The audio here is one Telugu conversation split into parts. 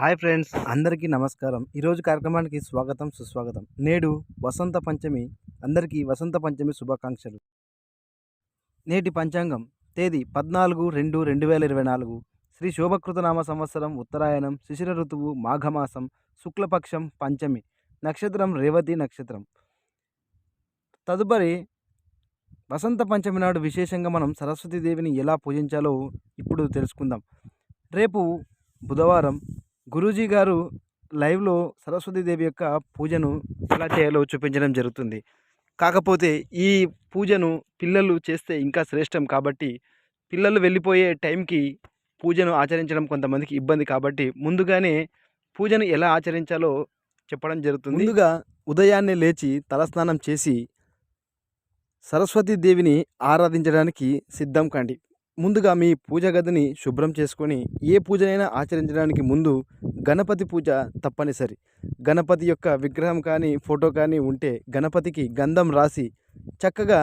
హాయ్ ఫ్రెండ్స్ అందరికీ నమస్కారం. ఈరోజు కార్యక్రమానికి స్వాగతం సుస్వాగతం. నేడు వసంత పంచమి అందరికీ వసంత పంచమి శుభాకాంక్షలు. నేటి పంచాంగం తేదీ పద్నాలుగు రెండు రెండు వేల ఇరవై నాలుగు. శ్రీ శోభకృతనామ సంవత్సరం ఉత్తరాయణం శిశిర ఋతువు మాఘమాసం శుక్లపక్షం పంచమి నక్షత్రం రేవతి నక్షత్రం. తదుపరి వసంత పంచమి నాడు విశేషంగా మనం సరస్వతీదేవిని ఎలా పూజించాలో ఇప్పుడు తెలుసుకుందాం. రేపు బుధవారం గురూజీ గారు లైవ్లో సరస్వతీదేవి యొక్క పూజను ఎలా చేయాలో చూపించడం జరుగుతుంది. కాకపోతే ఈ పూజను పిల్లలు చేస్తే ఇంకా శ్రేష్టం కాబట్టి పిల్లలు వెళ్ళిపోయే టైంకి పూజను ఆచరించడం కొంతమందికి ఇబ్బంది కాబట్టి ముందుగానే పూజను ఎలా ఆచరించాలో చెప్పడం జరుగుతుంది. ముందుగా ఉదయాన్నే లేచి తలస్నానం చేసి సరస్వతీదేవిని ఆరాధించడానికి సిద్ధం కండి. ముందుగా మీ పూజ గదిని శుభ్రం చేసుకొని ఏ పూజనైనా ఆచరించడానికి ముందు గణపతి పూజ తప్పనిసరి. గణపతి యొక్క విగ్రహం కానీ ఫోటో కానీ ఉంటే గణపతికి గంధం రాసి చక్కగా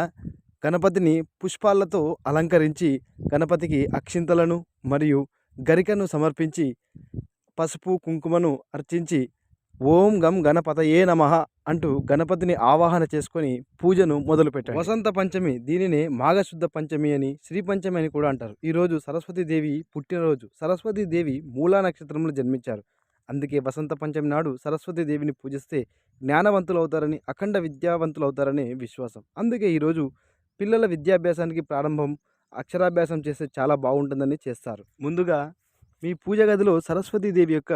గణపతిని పుష్పాలతో అలంకరించి గణపతికి అక్షింతలను మరియు గరికను సమర్పించి పసుపు కుంకుమను అర్చించి ఓం గం గణపతయే నమ అంటూ గణపతిని ఆవాహన చేసుకొని పూజను మొదలుపెట్టారు వసంత పంచమి దీనినే మాఘశుద్ధ పంచమి అని శ్రీ పంచమి అని కూడా అంటారు. ఈరోజు సరస్వతీదేవి పుట్టినరోజు. సరస్వతీదేవి మూలా నక్షత్రంలో జన్మించారు. అందుకే వసంత పంచమి నాడు సరస్వతీదేవిని పూజిస్తే జ్ఞానవంతులు అవుతారని అఖండ విద్యావంతులు అవుతారని విశ్వాసం. అందుకే ఈరోజు పిల్లల విద్యాభ్యాసానికి ప్రారంభం అక్షరాభ్యాసం చేస్తే చాలా బాగుంటుందని చేస్తారు. ముందుగా మీ పూజ గదిలో సరస్వతీదేవి యొక్క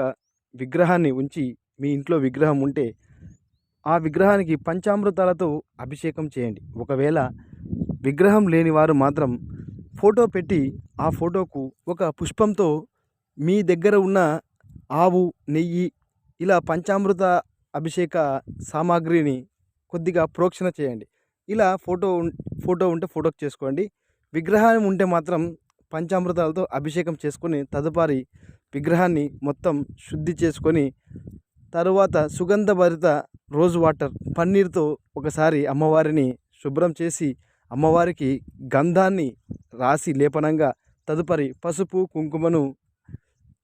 విగ్రహాన్ని ఉంచి మీ ఇంట్లో విగ్రహం ఉంటే ఆ విగ్రహానికి పంచామృతాలతో అభిషేకం చేయండి. ఒకవేళ విగ్రహం లేని వారు మాత్రం ఫోటో పెట్టి ఆ ఫోటోకు ఒక పుష్పంతో మీ దగ్గర ఉన్న ఆవు నెయ్యి ఇలా పంచామృత అభిషేక సామాగ్రిని కొద్దిగా ప్రోక్షణ చేయండి. ఇలా ఫోటో ఉం- ఫోటో ఉంటే ఫోటోకి చేసుకోండి. విగ్రహం ఉంటే మాత్రం పంచామృతాలతో అభిషేకం చేసుకొని తదుపరి విగ్రహాన్ని మొత్తం శుద్ధి చేసుకొని తరువాత సుగంధభరిత రోజ్ వాటర్ పన్నీర్తో ఒకసారి అమ్మవారిని శుభ్రం చేసి అమ్మవారికి గంధాన్ని రాసి లేపనంగా తదుపరి పసుపు కుంకుమను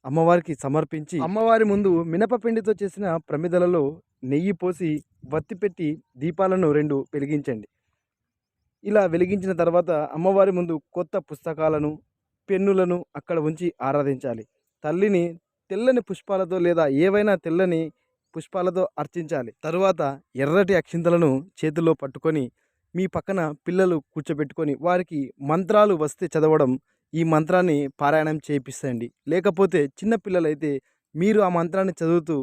అమ్మవారికి సమర్పించి అమ్మవారి ముందు మినపపిండితో చేసిన ప్రమిదలలో నెయ్యి పోసి వత్తి పెట్టి దీపాలను రెండు వెలిగించండి. ఇలా వెలిగించిన తర్వాత అమ్మవారి ముందు కొత్త పుస్తకాలను పెన్నులను అక్కడ ఉంచి ఆరాధించాలి. తల్లిని తెల్లని పుష్పాలతో లేదా ఏవైనా తెల్లని పుష్పాలతో అర్చించాలి. తరువాత ఎర్రటి అక్షింతలను చేతిలో పట్టుకొని మీ పక్కన పిల్లలు కూర్చోబెట్టుకొని వారికి మంత్రాలు వస్తే చదవడం ఈ మంత్రాన్ని పారాయణం చేపిస్తండి లేకపోతే చిన్న పిల్లలైతే మీరు ఆ మంత్రాన్ని చదువుతూ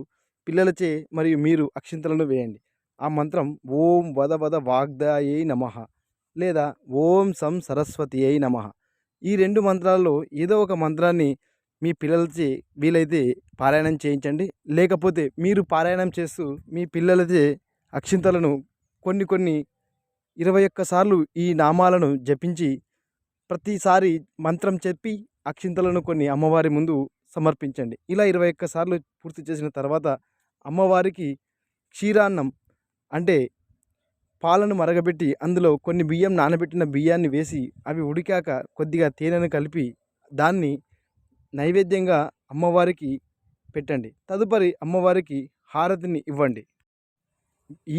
పిల్లలచే మరియు మీరు అక్షింతలను వేయండి. ఆ మంత్రం ఓం వద వద వాగ్దాయే నమః లేదా ఓం సం సరస్వతి అయి నమః. ఈ రెండు మంత్రాల్లో ఏదో ఒక మంత్రాన్ని మీ పిల్లలచే వీలైతే పారాయణం చేయించండి. లేకపోతే మీరు పారాయణం చేస్తూ మీ పిల్లలకి అక్షింతలను కొన్ని కొన్ని ఇరవై ఒక్కసార్లు ఈ నామాలను జపించి ప్రతిసారి మంత్రం చెప్పి అక్షింతలను కొన్ని అమ్మవారి ముందు సమర్పించండి. ఇలా ఇరవై ఒక్కసార్లు పూర్తి చేసిన తర్వాత అమ్మవారికి క్షీరాన్నం అంటే పాలను మరగబెట్టి అందులో కొన్ని బియ్యం నానబెట్టిన బియ్యాన్ని వేసి అవి ఉడికాక కొద్దిగా తేనెను కలిపి దాన్ని నైవేద్యంగా అమ్మవారికి పెట్టండి. తదుపరి అమ్మవారికి హారతిని ఇవ్వండి.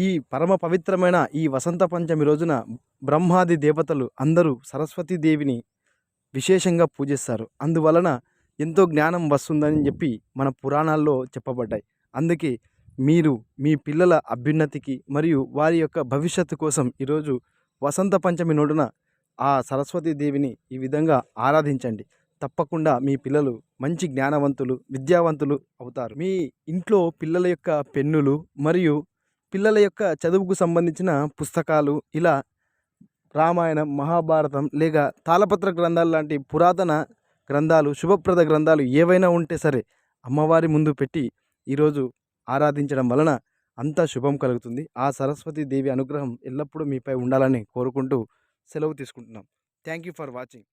ఈ పరమ పవిత్రమైన ఈ వసంత పంచమి రోజున బ్రహ్మాది దేవతలు అందరూ సరస్వతీదేవిని విశేషంగా పూజిస్తారు. అందువలన ఎంతో జ్ఞానం వస్తుందని చెప్పి మన పురాణాల్లో చెప్పబడ్డాయి. అందుకే మీరు మీ పిల్లల అభ్యున్నతికి మరియు వారి యొక్క భవిష్యత్తు కోసం ఈరోజు వసంత పంచమి నోడున ఆ సరస్వతీదేవిని ఈ విధంగా ఆరాధించండి. తప్పకుండా మీ పిల్లలు మంచి జ్ఞానవంతులు విద్యావంతులు అవుతారు. మీ ఇంట్లో పిల్లల యొక్క పెన్నులు మరియు పిల్లల యొక్క చదువుకు సంబంధించిన పుస్తకాలు ఇలా రామాయణం మహాభారతం లేక తాళపత్ర గ్రంథాలు లాంటి పురాతన గ్రంథాలు శుభప్రద గ్రంథాలు ఏవైనా ఉంటే సరే అమ్మవారి ముందు పెట్టి ఈరోజు ఆరాధించడం వలన అంతా శుభం కలుగుతుంది. ఆ సరస్వతి దేవి అనుగ్రహం ఎల్లప్పుడూ మీపై ఉండాలని కోరుకుంటూ సెలవు తీసుకుంటున్నాం. Thank you for watching.